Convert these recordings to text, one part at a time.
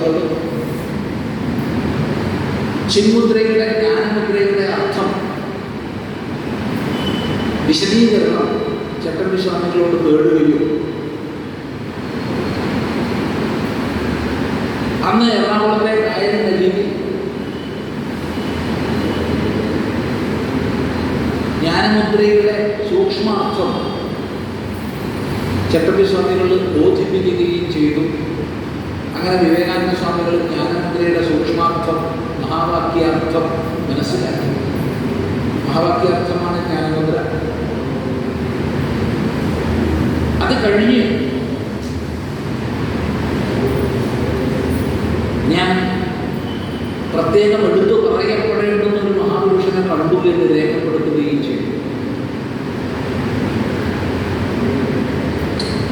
സ്വാമികൾ ചിന്മുദ്രയുടെ ജ്ഞാനമുദ്രയുടെ അർത്ഥം വിശദീകരണം ചട്ടമ്പി സ്വാമികളോട് തേടുകയും അന്ന് എറണാകുളത്തെ കായൽ നദിയിൽ ജ്ഞാനമുദ്രയുടെ സൂക്ഷ്മാർത്ഥം ചട്ടമ്പി സ്വാമികൾ ബോധിപ്പിക്കുകയും ചെയ്തു. അങ്ങനെ വിവേകാനന്ദ സ്വാമികൾ ജ്ഞാനമുദ്രയുടെ സൂക്ഷ്മാർത്ഥം മഹാവാക്യാർത്ഥം മനസ്സിലാക്കി. മഹാവാക്യാർത്ഥമാണ് ജ്ഞാനമുദ്ര. അത് കഴിഞ്ഞ് ഞാൻ പ്രത്യേകം എടുത്തു പറയപ്പെടേണ്ടുന്ന ഒരു മഹാപുരുഷനെ കണ്ടു എന്ന് രേഖപ്പെടുത്തുകയും ചെയ്തു.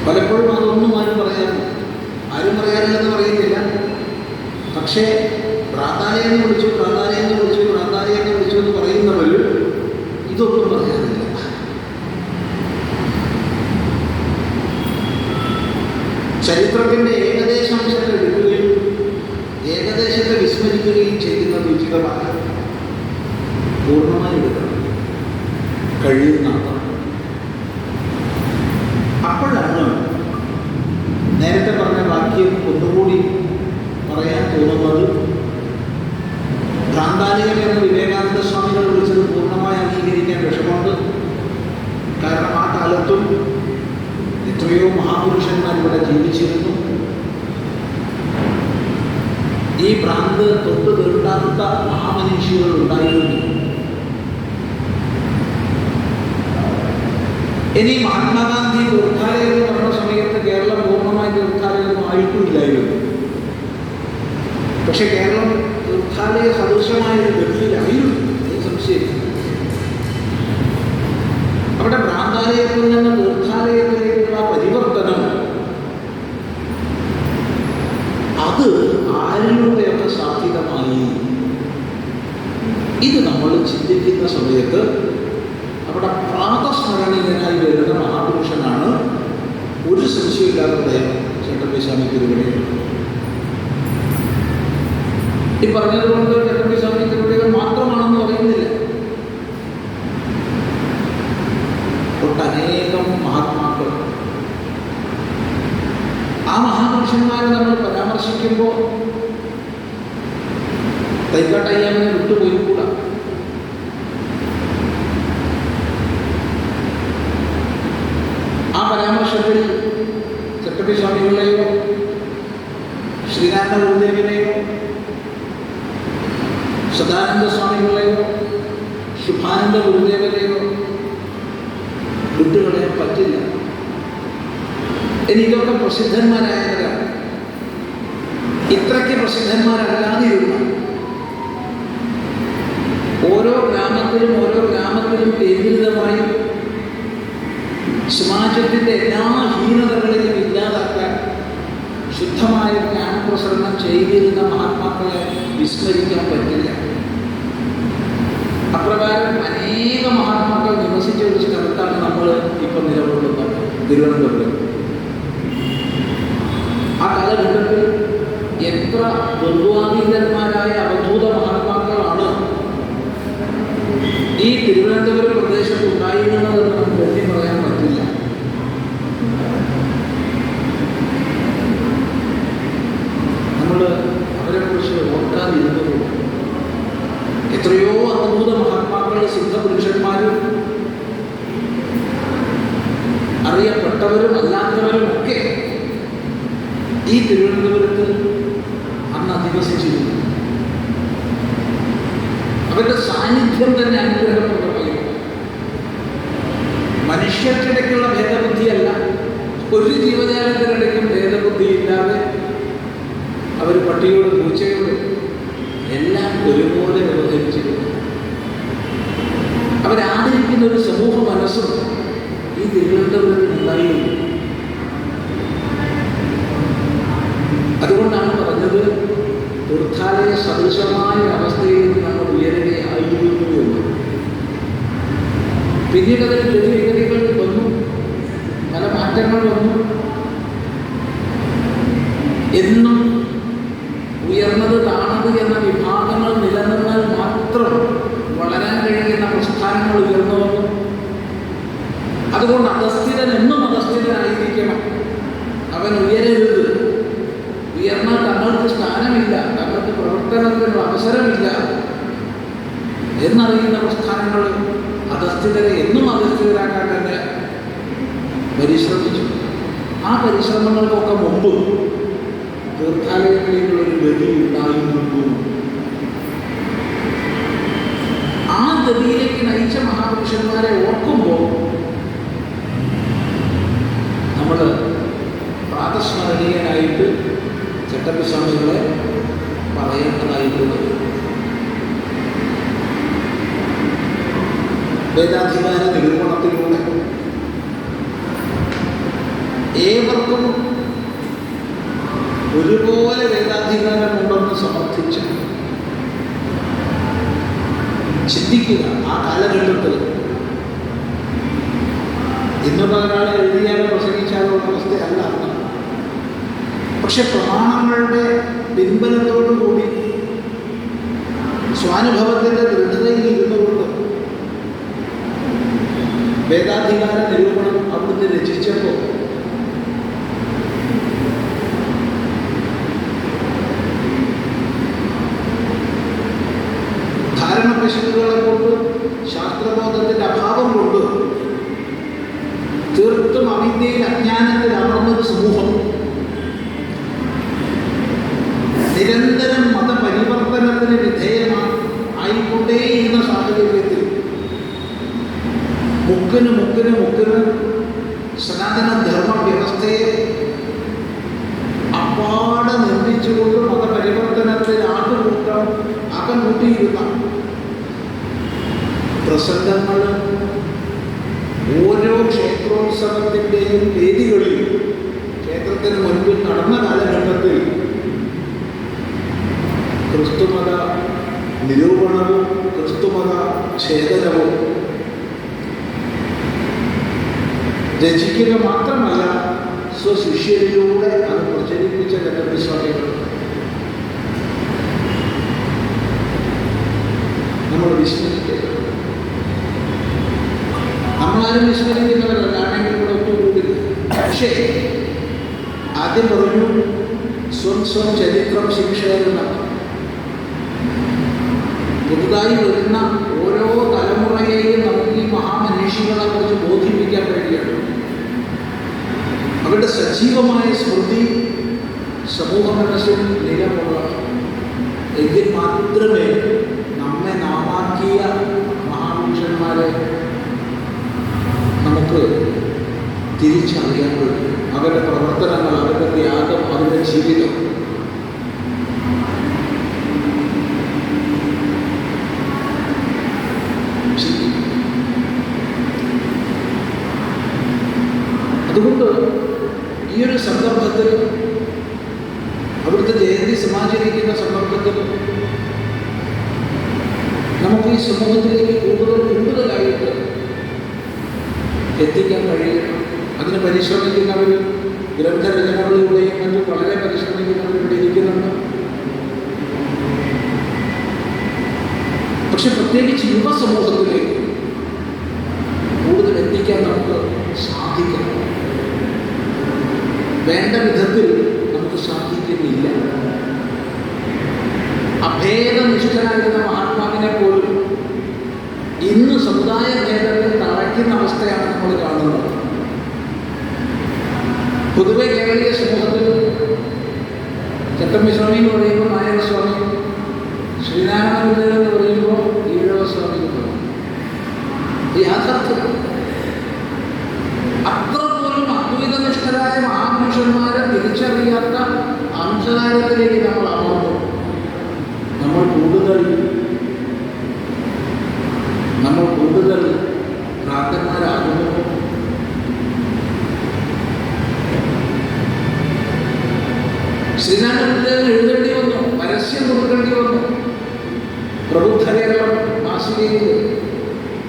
പലപ്പോഴും അതൊന്നും ആരും പറയാറില്ല. ആരും പറയാറില്ലെന്ന് പറയുന്നില്ല പക്ഷേ പ്രാധാന്യം എന്ന് വിളിച്ചു പ്രാധാന്യം എന്ന് വിളിച്ചു പ്രാധാന്യം എന്ന് വിളിച്ചു എന്ന് പറയുന്നവർ ഇതൊന്നും പറയാറില്ല ചരിത്രത്തിന്റെ ഏകദേശ അംശങ്ങൾ എടുക്കുകയും ഏകദേശത്തെ വിസ്മരിക്കുകയും ചെയ്യുന്നത് ഉചിതമാണ് പൂർണമായി എടുക്കണം കഴിയുന്ന അപ്പോഴാണ് നേരത്തെ പറഞ്ഞ വാക്യം ഒന്നുകൂടി പറയാൻ തോന്നുന്നത് ഭ്രാന്താലികൾ എന്ന് വിവേകാനന്ദ സ്വാമികൾ വിളിച്ചത് പൂർണമായി അംഗീകരിക്കാൻ വിഷമമുണ്ട് കാരണം ആ കാലത്തും എത്രയോ മഹാപുരുഷന്മാർ ഇവിടെ ജീവിച്ചിരുന്നു ഈ ഭ്രാന്ത് തൊട്ട് തീർക്കാത്ത മഹാമനുഷ്യകൾ ഉണ്ടായിരുന്നു ഇനി മഹാത്മാഗാന്ധി തീർത്ഥാലയം എന്ന് പറഞ്ഞ സമയത്ത് കേരളം പൂർണമായി തീർത്ഥാലയം ആയിട്ടില്ലായിരുന്നു. പക്ഷെ കേരളം തീർത്ഥാലയ സദൃശമായ ഒരു ഗതിയിലായിരുന്നു. സംശയം. അവിടെ ഭ്രാന്താലയത്തിൽ നിന്ന് തീർത്ഥാലയത്തിലേക്കുള്ള പരിവർത്തനം. അത് ആരിലൂടെയൊക്കെ സാധ്യതമായി? ഇത് നമ്മൾ ചിന്തിക്കുന്ന സമയത്ത് പ്രാതസ്മരണീയനായി വരുന്ന മഹാപുരുഷനാണ്. ഒരു സംശയമില്ലാത്ത അദ്ദേഹം ചട്ടമ്പി സ്വാമി തിരുവടി ഈ പറഞ്ഞതുകൊണ്ട് ചട്ടമ്പി സ്വാമി തിരുവടികൾ മാത്രമാണെന്ന് പറയുന്നില്ല. ഒട്ടനേകം മഹാത്മാക്കൾ. ആ മഹാപുരുഷന്മാരെ നമ്മൾ പരാമർശിക്കുമ്പോൾ തൈക്കാട്ടയ്യാമനെ വിട്ടുപോയിക്കൂടാ. പരാമർശത്തിൽ ചട്ടമ്പി സ്വാമികളെയോ ശ്രീനാരായണ ഗുരുദേവനെയോ സദാനന്ദ സ്വാമികളെയോ ശുഭാനന്ദ ഗുരുദേവനെയോ വിട്ടുകളയാൻ പറ്റില്ല. എനിക്കൊക്കെ ഇതൊക്കെ സമാജത്തിന്റെ എല്ലാ ഹീനതകളെയും ഇല്ലാതാക്കാൻ ശുദ്ധമായ ജ്ഞാനപ്രസരണം ചെയ്തിരുന്ന മഹാത്മാക്കളെ വിസ്മരിക്കാൻ പറ്റില്ല. അപ്രകാരം അനേക മഹാത്മാക്കൾ നിവസിച്ച ഒരു സ്ഥലത്താണ് നമ്മൾ ഇപ്പം നിലകൊള്ളുന്നത്. തിരുവനന്തപുരം. ആ കാലഘട്ടത്തിൽ എത്ര ബന്ധുവാതീതന്മാരായ അവധൂത മഹാത്മാക്കളാണ് ഈ തിരുവനന്തപുരം പ്രദേശത്ത് ഉണ്ടായിരുന്നതെന്ന് നമുക്ക് പറയാൻ മഹാത്മാക്കൾ സിദ്ധപുരുഷന്മാരും അറിയപ്പെട്ടവരും അല്ലാത്തവരും ഒക്കെ ഈ തിരുവനന്തപുരത്ത് അന്ന് അധിവസിച്ചിരുന്നു. അവരുടെ സാന്നിധ്യം തന്നെ അനുഗ്രഹപ്രദമായി മനുഷ്യർക്കിടയ്ക്കുള്ള ഭേദബുദ്ധിയല്ല. ഒരു ജീവജാലത്തിനിടയ്ക്കും ഭേദബുദ്ധിയില്ലാതെ അവർ പട്ടിയോട് ഈ തിരുവനന്തപുരത്തിൽ ആ ഗതിയിലേക്ക് നയിച്ച മഹാപുരുഷന്മാരെ ഓർക്കുമ്പോൾ നമ്മൾ പ്രാതസ്മരണീയനായിട്ട് ചട്ടമ്പിസ്വാമികളെ പറയേണ്ടതായിട്ടുള്ളത് വേദാധികാര നിരൂപണത്തിലൂടെ ധാരണ പിശകുകളെ ആദ്യം പറഞ്ഞു സ്വം സ്വം ചരിത്രം ശിക്ഷയെന്ന. പുതുതായി വരുന്ന ഓരോ തലമുറയെയും നമുക്ക് ഈ മഹാമനീഷികളെ കുറിച്ച് ബോധിപ്പിക്കാൻ വേണ്ടിയാണ് അവരുടെ സജീവമായ സ്മൃതി സമൂഹ മനസ്സിൽ നിലമുള്ള എങ്കിൽ മാത്രമേ നമ്മെ നാമാക്കിയ മഹാപുരുഷന്മാരെ നമുക്ക് തിരിച്ചറിയാൻ കഴിയും അവരുടെ പ്രവർത്തനങ്ങൾ അവരുടെ ത്യാഗം അവരുടെ ജീവിതം അതുകൊണ്ട് ഈ ഒരു സന്ദർഭത്തിൽ അവിടുത്തെ ജയന്തി സമാചരിക്കുന്ന സന്ദർഭത്തിൽ നമുക്ക് ഈ സമൂഹത്തിലേക്ക് കൂടുതൽ കൂടുതലായിട്ട് എത്തിക്കാൻ കഴിയണം. അതിന് പരിശ്രമിക്കുന്നവർ ഗ്രന്ഥരചനകളിലൂടെയും മറ്റും വളരെ പരിശ്രമിക്കുന്നവർ ഇവിടെ ഇരിക്കുന്നുണ്ട്. പക്ഷെ പ്രത്യേകിച്ച് യുവ സമൂഹത്തിലേക്ക് കൂടുതൽ എത്തിക്കാൻ നമുക്ക് സാധിക്കണം. വേണ്ട വിധത്തിൽ നമുക്ക് സാധിക്കുന്നില്ല. അഭേദനിഷ്ഠനായിരുന്ന മഹാത്മാവിനെ പോലും ഇന്ന് സമുദായ ഭേദത്തിൽ തറയ്ക്കുന്ന അവസ്ഥയാണ് നമ്മൾ കാണുന്നത്. ചട്ടമ്പി സ്വാമി എന്ന് പറയുമ്പോൾ നായക സ്വാമി ശ്രീനാരായണ ഗുരുദേവൻ എന്ന് പറയുമ്പോൾ ഈഴവ സ്വാമി എന്ന് പറയും ഇത് യാഥാർത്ഥ്യം അത്ര പോലും അദ്വൈതനിഷ്ഠരായ മഹാപുരുഷന്മാരെ തിരിച്ചറിയാത്ത അംശകാരത്തിലേക്ക് നമ്മൾ അമർന്നു നമ്മൾ കൂടുതൽ നമ്മൾ കൂടുതൽ ഭ്രാന്തന്മാരാകുന്നു ശ്രീനാരായണദേവൻ എഴുതേണ്ടി വന്നു പരസ്യം കൊടുക്കേണ്ടി വന്നു പ്രബുദ്ധ കേരളം മാസികയിൽ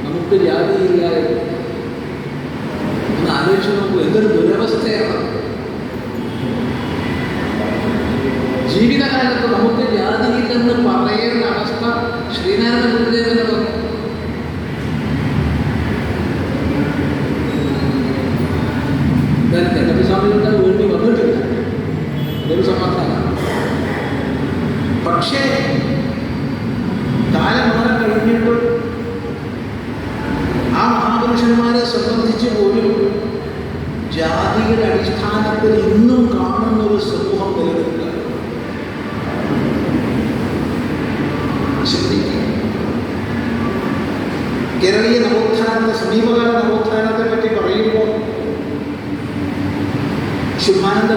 നമുക്ക് ജാതിയില്ല എന്ന്. ഒന്ന് ആലോചിച്ച് നോക്കൂ എന്തൊരു ദുരവസ്ഥയാണ് ജീവിതകാലത്ത് നമുക്ക് പക്ഷേ കാലം മാറി കഴിഞ്ഞിട്ട് ആ മഹാപുരുഷന്മാരെ സംബന്ധിച്ച് പോലും ജാതിയുടെ അടിസ്ഥാനത്തിൽ ഇന്നും കാണുന്ന ഒരു സമൂഹം നിലനിൽക്കുക. കേരളീയ നവോത്ഥാനത്തെ സമീപകാല നവോത്ഥാനത്തെ പറ്റി പറയുമ്പോൾ ശുഭാനന്ദ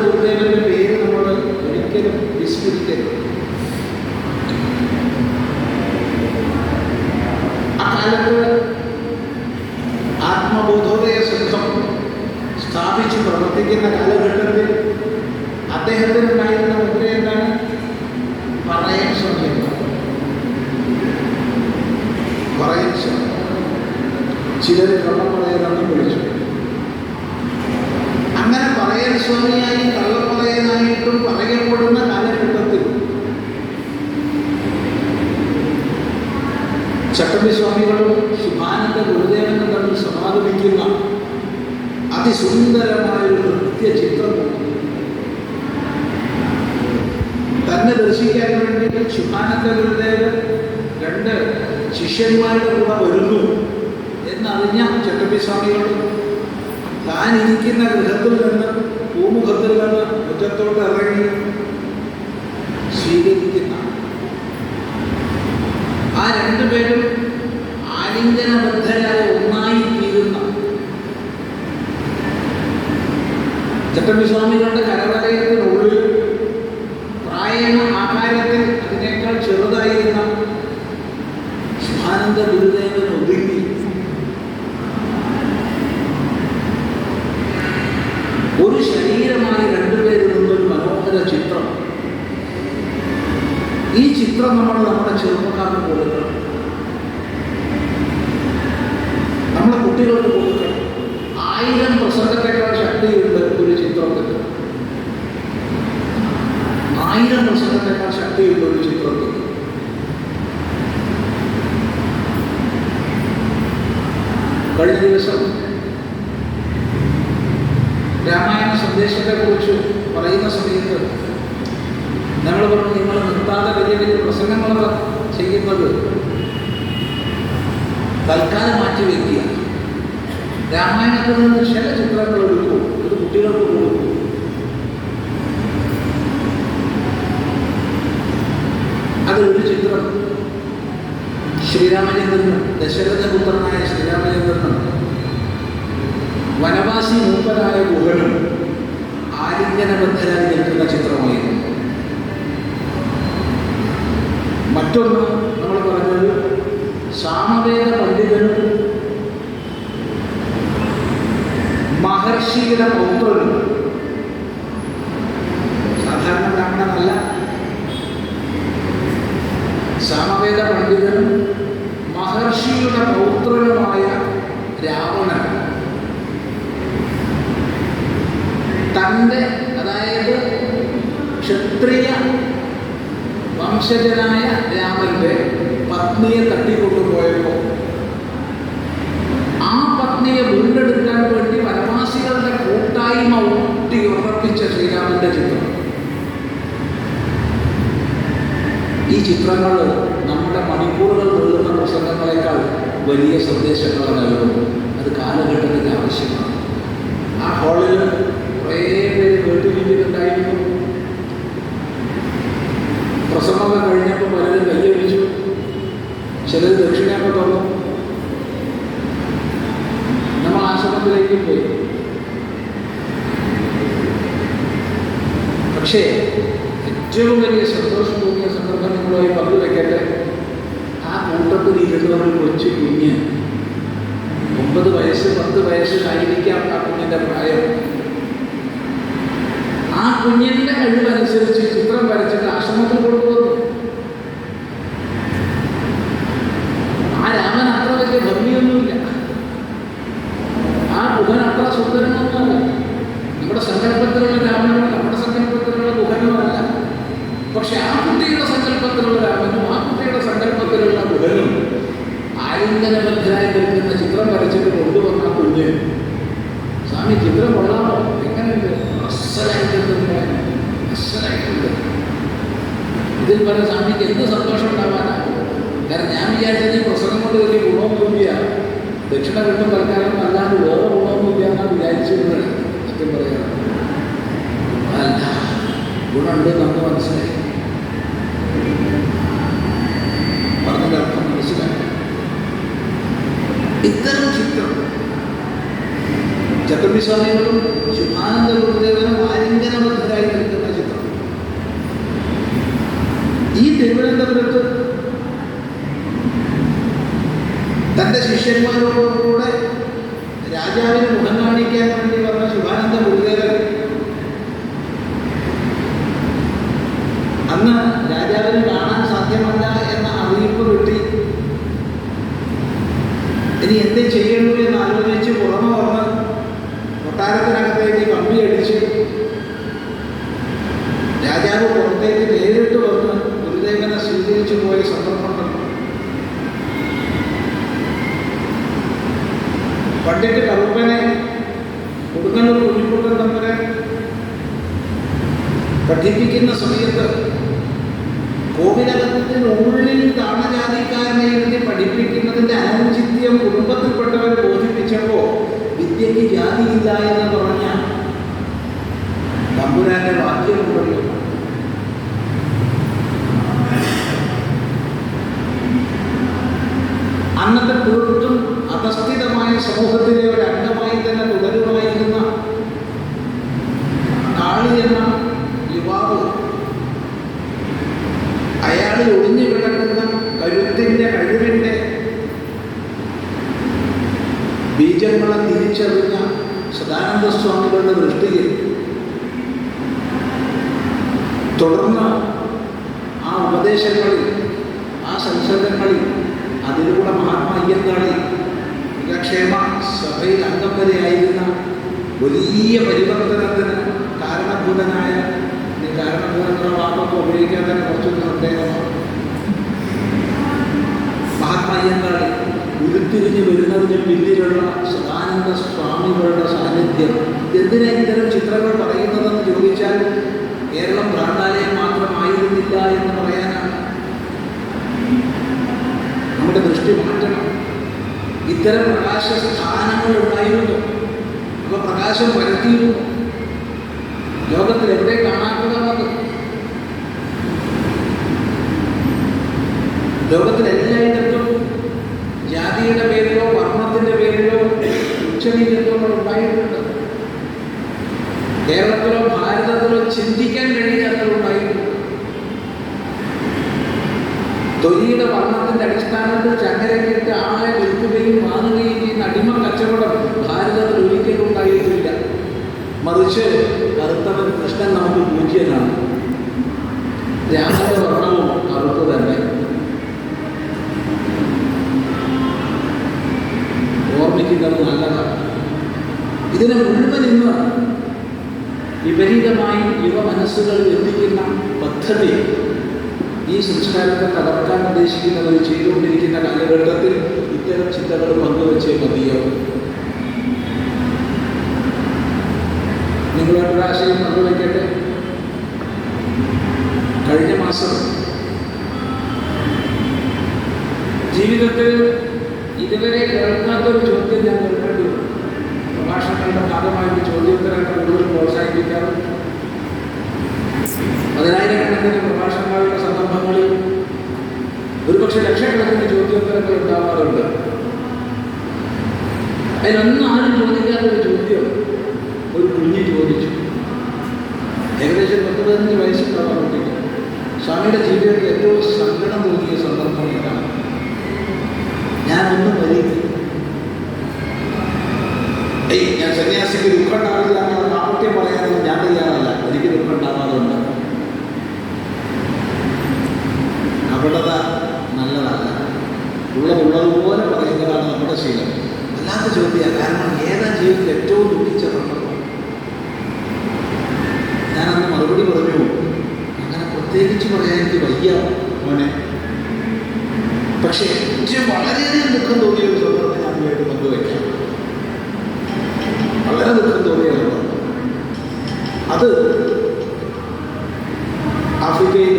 ഗുരുദേവൻ രണ്ട് ശിഷ്യന്മാരുടെ കൂടെ വരുന്നു എന്നറിഞ്ഞ ചട്ടമ്പി സ്വാമിയോട് താൻ ഇരിക്കുന്ന ഗൃഹത്തിൽ നിന്ന് പൂമുഖത്തിൽ നിന്ന് മുറ്റത്തോട്ട് ഇറങ്ങി സ്വീകരിക്കുന്ന ആ രണ്ടുപേരും ഒരു ശരീരമായി രണ്ടുപേരിൽ ഒരു മനോഹര ചിത്രം. ഈ ചിത്രം നമ്മൾ നമ്മുടെ ചെറുപ്പക്കാർക്ക് കൊടുക്കണം നമ്മുടെ കുട്ടികൾക്ക് കൊടുക്കണം ആയിരം പ്രസംഗത്തെക്കാൾ ശക്തിയുണ്ട് ഒരു ചിത്രത്തിന് ആയിരം പ്രസംഗത്തെക്കാൾ ശക്തിയുണ്ട് ഒരു ചിത്രത്തിന് കഴിഞ്ഞ ദിവസം രാമായണ സന്ദേശത്തെക്കുറിച്ച് പറയുന്ന സമയത്ത് ഞങ്ങൾ പറഞ്ഞു നിങ്ങൾ നിർത്താതെ വലിയ വലിയ പ്രസംഗങ്ങളൊക്കെ ചെയ്യുന്നത് തൽക്കാലം മാറ്റി വയ്ക്കുക രാമായണത്തിൽ നിന്ന് ചില ചിത്രങ്ങൾ എടുക്കൂ ഇത് കുട്ടികൾക്ക് കൊടുക്കൂ അതിലൊരു ചിത്രം ശ്രീരാമചന്ദ്രനും ദശരഥപുത്രനായ നിന്നും വനവാസി മൂപ്പനായ ഗുഹനും ആലിംഗനബദ്ധരായി നിൽക്കുന്ന ചിത്രമായിരുന്നു മറ്റൊന്ന് നമ്മൾ പറഞ്ഞത് സാമവേദ പണ്ഡിതനും മഹർഷിയുടെ പൗത്രനും ഈ ചിത്രങ്ങൾ നമ്മുടെ മണിക്കൂറുകൾ നീളുന്ന പ്രസംഗങ്ങളെക്കാൾ വലിയ സന്ദേശങ്ങൾ നൽകുന്നു. അത് കാലഘട്ടത്തിന്റെ ആവശ്യമാണ്. ആ ഹാളിൽ കുറേ പേര് കേട്ടിരിക്കുന്നുണ്ടായിരുന്നു പ്രസംഗമൊക്കെ കഴിഞ്ഞപ്പോൾ പലരും കയ്യടിച്ചു. ചിലർ ദക്ഷിണയൊക്കെ തുറന്നു. നമ്മൾ ആശ്രമത്തിലേക്ക് പോയി. പക്ഷേ ഏറ്റവും വലിയ സന്തോഷം സന്ദർഭം നിങ്ങളുമായി പങ്കുവെക്കട്ടെ ആ കൂട്ടത്തിൽ ഇരുന്ന ഒരു കൊച്ചു കുഞ്ഞ്. ഒമ്പത് വയസ്സ് പത്ത് വയസ്സിലായിരിക്കാം ആ കുഞ്ഞിന്റെ പ്രായം. ആ കുഞ്ഞിന്റെ കഴിവനുസരിച്ച് ചിത്രം വരച്ചിട്ട് ആശ്രമത്തിൽ കൊണ്ടുവന്നു. ആ രാമൻ അത്ര വലിയ ഭംഗിയൊന്നുമില്ല. ആ ഗുഹൻ അത്ര സുന്ദരമൊന്നുമല്ല നമ്മുടെ സങ്കല്പത്തിലുള്ള രാമനാണ് നമ്മുടെ സങ്കല്പത്തിലുള്ള ഗുഹനുമല്ല. പക്ഷെ ആ കുട്ടിയുടെ സങ്കല്പത്തിലുള്ള രാമനും ആ കുട്ടിയുടെ സങ്കല്പത്തിലുള്ള ഗുഹനും ആലിംഗനബദ്ധരായി നിൽക്കുന്ന ചിത്രം വരച്ചിട്ട് കൊണ്ടുവന്ന കുഞ്ഞ്. സ്വാമി ചിത്രം കൊള്ളാമോ? എങ്ങനെയുണ്ട്? അസലായിട്ടുണ്ട് അസലായിട്ടുണ്ട്. ഇത് അതിൽ പറഞ്ഞ സ്വാമിക്ക് എന്ത് സന്തോഷം ഉണ്ടാവാനാ? കാരണം ഞാൻ വിചാരിച്ചത് ഈ പ്രസംഗം കൊണ്ട് വലിയ ഗുണമൊന്നുമില്ല. ദക്ഷിണ കിട്ടും തൽക്കാലം അല്ലാണ്ട് വേറെ ഗുണമൊന്നുമില്ല എന്നാണ് വിചാരിച്ചിരുന്നത്. സത്യം പറയാം. അല്ല ഗുണമുണ്ട് നമുക്ക് മനസ്സിലായി പറഞ്ഞതിന്റെ അർത്ഥം മനസ്സിലായി ഇത്തരം ചിത്രം ചക്രവിസ്വാമികളും ശുഭാനന്ദ ഗുരുദേവനും ആലിംഗനബദ്ധരായി നിൽക്കുന്ന ചിത്രം ഈ തിരുവനന്തപുരത്ത് തന്റെ ശിഷ്യന്മാരോടുകൂടെ അന്നത്തെ തീർത്തും അധസ്ഥിതമായ സമൂഹത്തിലെ ഒരു അംഗമായി തന്നെ തുടരുമായിരുന്ന ഇത്തരം പ്രകാശ സ്ഥാനങ്ങൾ ഉണ്ടായിരുന്നു. അപ്പോൾ പ്രകാശം വരുത്തിയിരുന്നു. മറിച്ച് കറുത്തവൻ കൃഷ്ണൻ നമുക്ക് പൂജ്യനാണ്. രാമന്റെ വർണവും കറുപ്പ് തന്നെ. ഓർമ്മിക്കുന്നത് നല്ലതാണ്. ഇതിനെ മുഴുവൻ ഇന്ന് വിപരീതമായി യുവ മനസ്സുകളിൽ എത്തിക്കുന്ന പദ്ധതി ഈ സംസ്കാരത്തെ തകർക്കാൻ ഉദ്ദേശിക്കുന്നവർ ചെയ്തുകൊണ്ടിരിക്കുന്ന കാലഘട്ടത്തിൽ ഇത്തരം ചിന്തകൾ പങ്കുവച്ചേ മതിയോ നിങ്ങളൊരു ആശയം പങ്കുവയ്ക്കട്ടെ കഴിഞ്ഞ മാസം ജീവിതത്തിൽ ഇതുവരെ കേൾക്കാത്തൊരു ചോദ്യം ഞാൻ കേൾക്കേണ്ടി വന്നു. പ്രഭാഷണങ്ങളുടെ ഭാഗമായിട്ട് ചോദ്യോത്തരങ്ങൾ കൂടുതൽ പ്രോത്സാഹിപ്പിക്കാറുണ്ട്. പതിനായിരക്കണക്കിന് പ്രഭാഷണങ്ങളുടെ സന്ദർഭങ്ങളിൽ ഒരുപക്ഷെ ലക്ഷക്കണക്കിന് ചോദ്യോത്തരങ്ങൾ ഉണ്ടാവാറുണ്ട്. അതിലൊന്നും ആരും ചോദിക്കാത്തൊരു ചോദ്യം കുഞ്ഞ് ചോദിച്ചു. ഏകദേശം പത്ത് പതിനഞ്ച് വയസ്സുണ്ടാവാൻ കുട്ടിക്ക് സ്വാമിയുടെ ജീവിതത്തിൽ ഏറ്റവും സങ്കടം തോന്നിയ സന്ദർഭം ഇതാണ്. ഞാനൊന്നും വരിക ഏയ് ഞാൻ സന്യാസിക്ക് ദുഃഖം ഉണ്ടാവില്ല എന്നുള്ള നാമത്യം പറയാനൊന്നും ഞാൻ തയ്യാറല്ല. എനിക്ക് ദുഃഖം ഉണ്ടാവാറുണ്ട് അവിടത നല്ലതല്ല. ഉള്ളതുള്ളതുപോലെ പറയുന്നതാണ് നമ്മുടെ ശീലം. അല്ലാത്ത ചോദ്യമാണ് കാരണം ഏതാ ജീവിതത്തിൽ ഏറ്റവും ദുഃഖിച്ച സന്ദർഭം ഞാനന്ന് മറുപടി പറഞ്ഞു അങ്ങനെ പ്രത്യേകിച്ച് പറയാൻ എനിക്ക് വയ്യ മോനെ. പക്ഷെ എനിക്ക് വളരെയധികം ദുഃഖം തോന്നിയ ഒരു സന്ദർഭം ഞാൻ വേണ്ടി പങ്കുവയ്ക്കാം വളരെ ദുഃഖം തോന്നിയ സന്ദർഭം അത് ആഫ്രിക്കയിൽ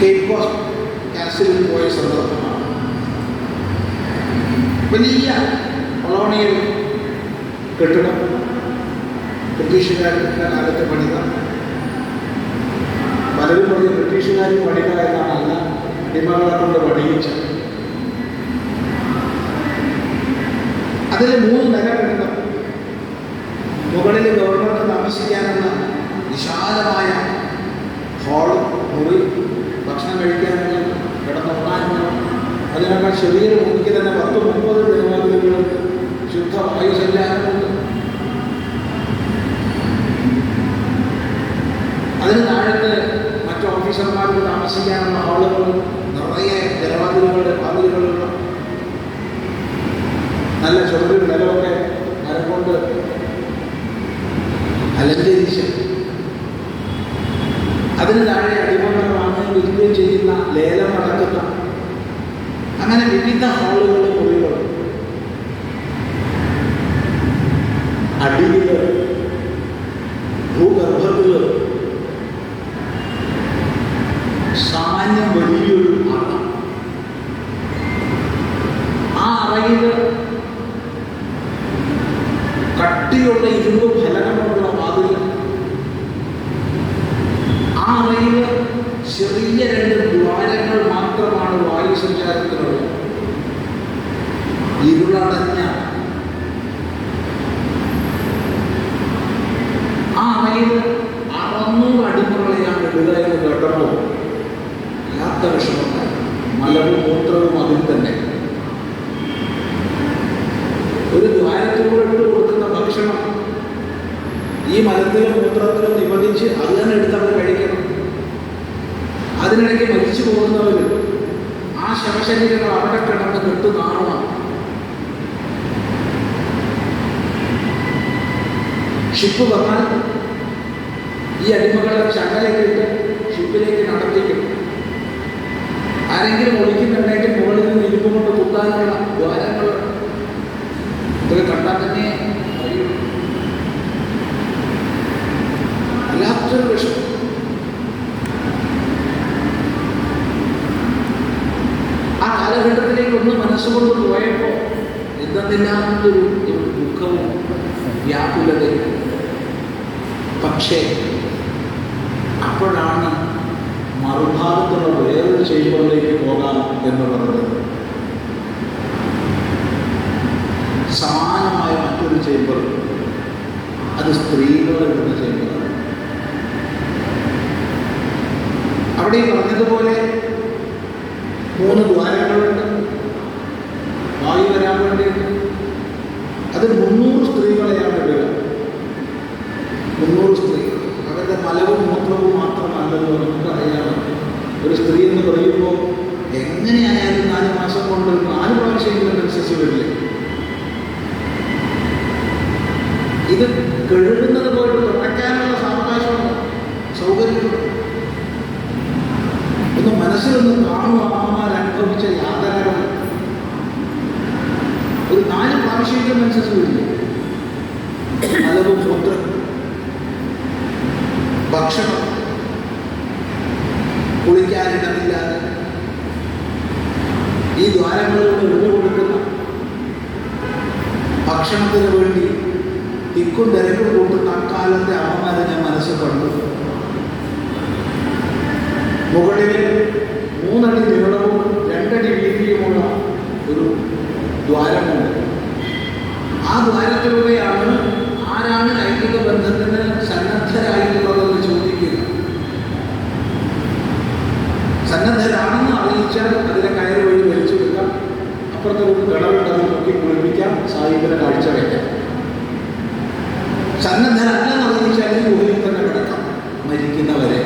കേപ്പ് കോസ്റ്റ് കാസിലിൽ പോയ സന്ദർഭമാണ് വലിയ കൊളോണിയൽ കെട്ടിടം ബ്രിട്ടീഷുകാരുടെ കാലത്ത് പണിത. പലരും പറഞ്ഞ ബ്രിട്ടീഷുകാർ പണിത എന്നാണ് അടിമകളെ കൊണ്ട് പണിയിച്ചത്. അതിൽ മൂന്ന് നില കെട്ടിടം മുകളിൽ ഗവർണർക്ക് താമസിക്കാനുള്ള വിശാലമായ ഹാൾ മുറി ഭക്ഷണം കഴിക്കാനുള്ള കിടന്നുറങ്ങാനുള്ള അതിനേക്കാൾ ശരീരം എനിക്ക് തന്നെ പത്ത് മുപ്പത് ജനവാതിലുകളുണ്ട് ശുദ്ധ വായു സഞ്ചാരമുണ്ട് അതിന് താഴത്ത് മറ്റു ഓഫീസർമാർക്ക് താമസിക്കാനുള്ള ഹാളുകൾ നിറയെ ജലവാതിലുകളുടെ വാതിലുകളുള്ള നല്ല ചെറുതൊരു നിലമൊക്കെ മരം കൊണ്ട് അലങ്കരിച്ച് അതിന് താഴെ അടിമകളെ വാങ്ങുകയും വിൽക്കുകയും ചെയ്യുന്ന ലേലം നടക്കുന്ന അങ്ങനെ വിവിധ ഹാളുകളും മുറികളും അടിയിൽ മൂത്രത്തിലും നിബന്ധിച്ച് അത് തന്നെ എടുത്ത് അവർ കഴിക്കണം. അതിനിടയ്ക്ക് മരിച്ചു പോകുന്നവർ ആ ശവശരീരങ്ങൾ അവിടെ കിടന്ന് കെട്ടു നാണമാണ് ഷിപ്പ് വന്നാൽ ഈ അടിമകളെ ചങ്ങലക്കിട്ട് ഷിപ്പിലേക്ക് നടത്തിക്കും. ആരെങ്കിലും ഒളിക്കുന്നുണ്ടെങ്കിൽ മുകളിൽ നിന്ന് ഇരുമ്പ് കൊണ്ട് കുത്താനുള്ള ദ്വാരങ്ങൾ ഇതൊക്കെ കണ്ടാൽ തന്നെ വിഷമം. ആ ഒന്ന് മനസ്സുകൊണ്ട് പോയപ്പോൾ എന്തെന്നില്ലാത്തൊരു ദുഃഖവും വ്യാകുലതയും. പക്ഷേ അപ്പോഴാണ് മറുഭാഗത്തുള്ള വേറൊരു ചെയ്യുമ്പോഴേക്ക് പോകാം എന്ന് പറഞ്ഞത്. സമാനമായ മറ്റൊരു ചേമ്പർ അത് സ്ത്രീകൾ ഇടുന്ന ചേമ്പറാണ് അവിടെ ഈ പറഞ്ഞതുപോലെ മൂന്ന് ദ്വാരങ്ങളുണ്ട്. വായു വരാൻ വേണ്ടിയിട്ട്. അത് മുന്നൂറ് സ്ത്രീകളെയാണ് ഇടുക മുന്നൂറ് സ്ത്രീകൾ അവരുടെ മലവും മൂത്രവും മാത്രമല്ലല്ലോ നമുക്കറിയാം ഒരു സ്ത്രീ എന്ന് പറയുമ്പോൾ എങ്ങനെയായാലും നാല് മാസം കൊണ്ട് നാല് പ്രാവശ്യമെങ്കിലും മെൻസസ് വരില്ലേ ഇത് കഴുകുന്നത് പോയിട്ട് തുടയ്ക്കാനുള്ള സാവകാശമുണ്ട് സൗകര്യമുണ്ട് ഒന്ന് മനസ്സിലൊന്ന് കാണുക അമ്മമാർ അനുഭവിച്ച യാതനകൾ ഒരു നാല് പ്രാവശ്യമെങ്കിലും മെൻസസ് വരില്ലേ മലവും മൂത്രം ഭക്ഷണം കുളിക്കാനിടമില്ലാതെ ഈ ദ്വാരങ്ങളിലൂടെ വിടു കൊടുക്കുന്ന ഭക്ഷണത്തിന് വേണ്ടി തിക്കും തിരക്കും കൂട്ടുന്ന അക്കാലത്തെ അമ്മമാരെ ഞാൻ മനസ്സിൽ കണ്ടു മുകളിൽ മൂന്നടി നീളവും രണ്ടടി വീതിയുമുള്ള ഒരു ദ്വാരമുണ്ട്. ആ ദ്വാരത്തിലൂടെയാണ് ആരാണ് ലൈംഗിക ബന്ധത്തിന് സന്നദ്ധരായിട്ടുള്ളതെന്ന് ചോദിക്കുക. സന്നദ്ധരാണെന്ന് അറിയിച്ചാൽ അതിലെ കയറ് അപ്പുറത്തെ ഒരു കിണറുണ്ട് അത് നോക്കി കുളിപ്പിക്കാം സാഹിബിനെ കാഴ്ച വയ്ക്കാം സന്നദ്ധരല്ലെന്ന് അറിയിച്ചാൽ ഗുഹയിൽ തന്നെ കിടക്കാം. മരിക്കുന്നവരെ.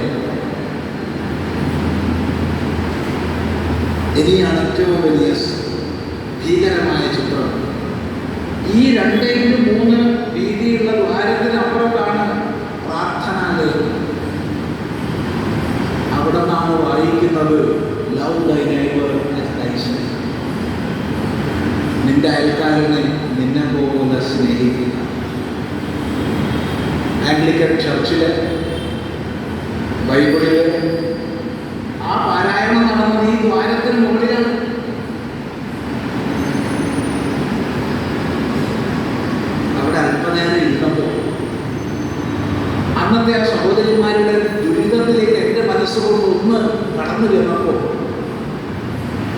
ഇനിയാണ് ഏറ്റവും വലിയ ഭീകരമായ ചിത്രം. ഈ രണ്ടേലും മൂന്ന് വീതിയുള്ള ദ്വാരത്തിനപ്പുറത്താണ് പ്രാർത്ഥനാലയം. അവിടെ നാം വായിക്കുന്നത് ലവ് ദൈ നൈബർ നിന്റെ അയൽക്കാരനെ നിന്നെ പോകുന്ന സ്നേഹിക്കുക. ആംഗ്ലിക്കൻ ചർച്ചിലെ ബൈബിളിലെ ആ പാരാ ചെന്നപ്പോൾ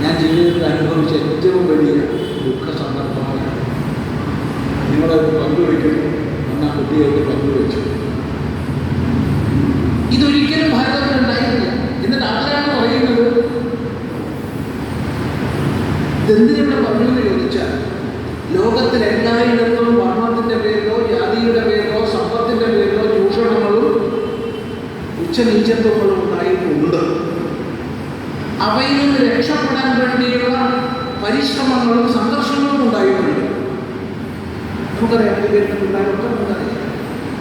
ഞാൻ ജീവിതത്തിൽ അനുഭവിച്ച ഏറ്റവും വലിയ ദുഃഖ സന്ദർഭമാണ് നിങ്ങളത് പങ്കുവയ്ക്കുന്നു എന്നാൽ കുട്ടികൾക്ക് പങ്കുവെച്ചു ഇതൊരിക്കലും ഭാരതത്തിൽ ഉണ്ടായിട്ടില്ല എന്നിട്ട് അവരാണ് പറയുന്നത് ഇതെന്തിനിവിടെ പറഞ്ഞു എന്ന് ചോദിച്ചാൽ ലോകത്തിൽ എല്ലായിടത്തും വർണത്തിന്റെ പേരിലോ ജാതിയുടെ പേരിലോ സമ്പത്തിന്റെ പേരിലോ ചൂഷണങ്ങളും ഉച്ചനീചത്വങ്ങളും ഉണ്ടായിട്ടുണ്ട് അവയിൽ നിന്ന് രക്ഷപ്പെടാൻ വേണ്ടിയുള്ള പരിശ്രമങ്ങളും സംഘർഷങ്ങളും ഉണ്ടായിട്ടുണ്ട്. നമുക്കറിയാം ഇത് കേട്ടിട്ടുണ്ടായിട്ടൊക്കെ നമുക്കറിയാം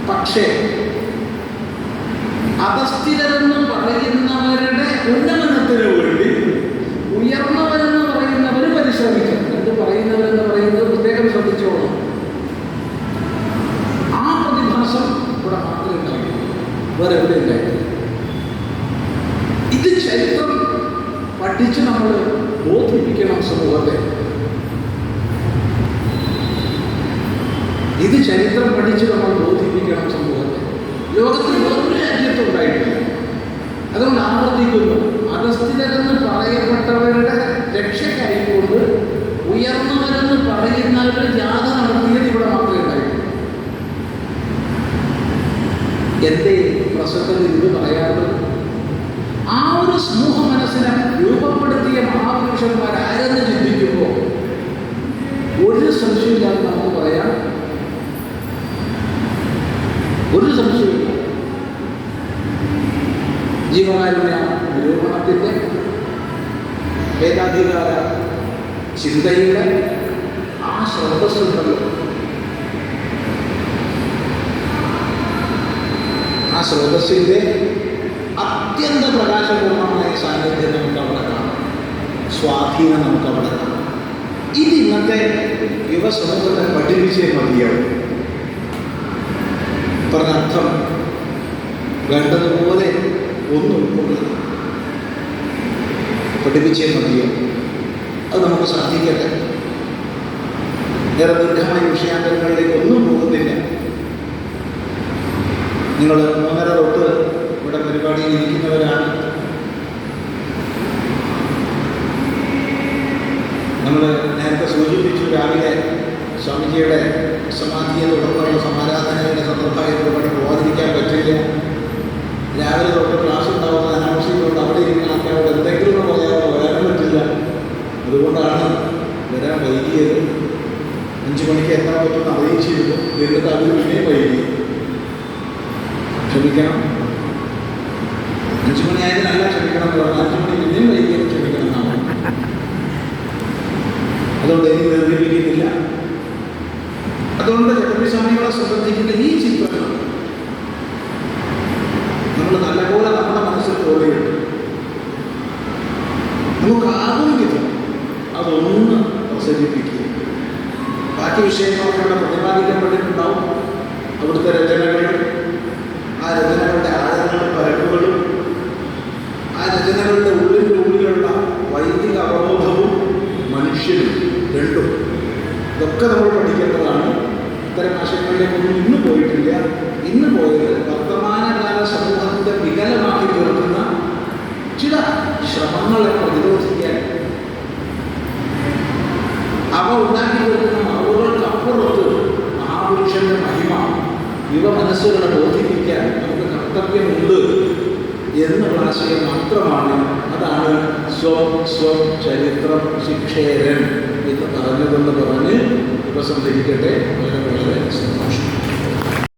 പക്ഷേ അധസ്ഥിതരെന്ന് പറയുന്നവരുടെ ഉന്നമനത്തിന് വേണ്ടി ഉയർന്നവരെന്ന് പറയുന്നവർ പരിശ്രമിക്കും എന്ത് പറയുന്നവരെന്ന് പറയുന്നത് പ്രത്യേകം ശ്രദ്ധിച്ചോളാം. ആ പ്രതിഭാസം ഇവിടെ മാത്രമേ ഉണ്ടായിട്ടുള്ളൂ വേറെ എവിടെ ഉണ്ടായിട്ടില്ല ഇത് ചരിത്രം പഠിച്ച് നമ്മൾ ബോധിപ്പിക്കണം സമൂഹത്തെ ഇത് ചരിത്രം പഠിച്ച് നമ്മൾ ബോധിപ്പിക്കണം സമൂഹത്തെ ലോകത്തിൽ വേറൊരു രാജ്യത്തും ഉണ്ടായിട്ടില്ല അതുകൊണ്ട് ആവർത്തിക്കുന്നു അധസ്ഥിതരെന്ന് പറയപ്പെട്ടവരുടെ രക്ഷയ്ക്കായിക്കൊണ്ട് ഉയർന്നവരെന്ന് പറയുന്നവരുടെ ജാഥ നടത്തിയത് ഇവിടെ മാത്രമേ ഉണ്ടായിട്ടുള്ളൂ എന്തേ പ്രസംഗത്തിൽ ഇത് പറയാറുള്ളത് ആ ഒരു സമൂഹ മനസ്സിനെ രൂപപ്പെടുത്തിയ മഹാപുരുഷന്മാർ ആരെന്ന് ചിന്തിക്കുമ്പോൾ ഒരു സംശയമില്ലാതെ നമുക്ക് പറയാം. ഒരു സംശയമില്ല ജീവകാരുണ്യ നിരൂപണത്തിന്റെ വേദാധികാര ചിന്തയുടെ ആ സ്രോതസ്സുണ്ടല്ലോ ആ സ്രോതസ്സിന്റെ അത്യന്ത പ്രകാശപൂർണമായ സാന്നിധ്യം നമുക്ക് അവിടെ കാണാം. സ്വാധീനം നമുക്ക് അവിടെ കാണാം. ഇത് ഇന്നത്തെ യുവസമൂഹത്തെ പഠിപ്പിച്ചേ മതിയാവും. പറഞ്ഞർത്ഥം വേണ്ടതുപോലെ ഒന്നും ഉൾക്കൊള്ളുക പഠിപ്പിച്ചേ മതിയാവും. അത് നമുക്ക് സാധിക്കട്ടെ. ഏറെ ദീർഘമായ വിഷയാന്തരങ്ങളിലേക്ക് ഒന്നും നിങ്ങൾ മൂന്നര തൊട്ട് ഇവിടെ പരിപാടിയിൽ ഇരിക്കുന്നവരാണ്. നമ്മൾ നേരത്തെ സൂചിപ്പിച്ചു രാവിലെ സ്വാമിജിയുടെ സമാധിയെ തുടർന്നുള്ള സമാരാധനയുടെ ഇവിടെ പോകാതിരിക്കാൻ പറ്റില്ല. രാവിലെ തൊട്ട് ക്ലാസ് ഉണ്ടാവുന്ന അനാവശ്യമുണ്ട് അവിടെ ഇരിക്കുന്ന ആൾക്കാരോട് എന്തെങ്കിലും പറയാതെ വരാനും പറ്റില്ല. അതുകൊണ്ടാണ് വരാൻ വൈകിയത്. അഞ്ച് മണിക്ക് എത്താൻ പറ്റുമെന്ന് അറിയിച്ചിരുന്നു. എന്നിട്ട് പിന്നെയും വൈകി. ക്ഷമിക്കണം. അഞ്ചു മണിയായതിനല്ല ക്ഷമിക്കണം എന്ന് പറഞ്ഞാൽ അഞ്ചു പിന്നെയും വൈകിയത് ക്ഷമിക്കണം എന്നാണ്. അതുകൊണ്ട് എനിക്ക് വേർതിരിപ്പിക്കുന്നില്ല അതുകൊണ്ട് ചട്ടമ്പി സ്വാമികളെ സംബന്ധിക്കുന്ന ഈ ചിത്രങ്ങൾ നമ്മൾ നല്ലപോലെ നമ്മുടെ മനസ്സിൽ തോന്നിയിട്ടുണ്ട് നമുക്ക് വിധം അതൊന്ന് പ്രസരിപ്പിക്കുക ബാക്കി വിഷയങ്ങളൊക്കെ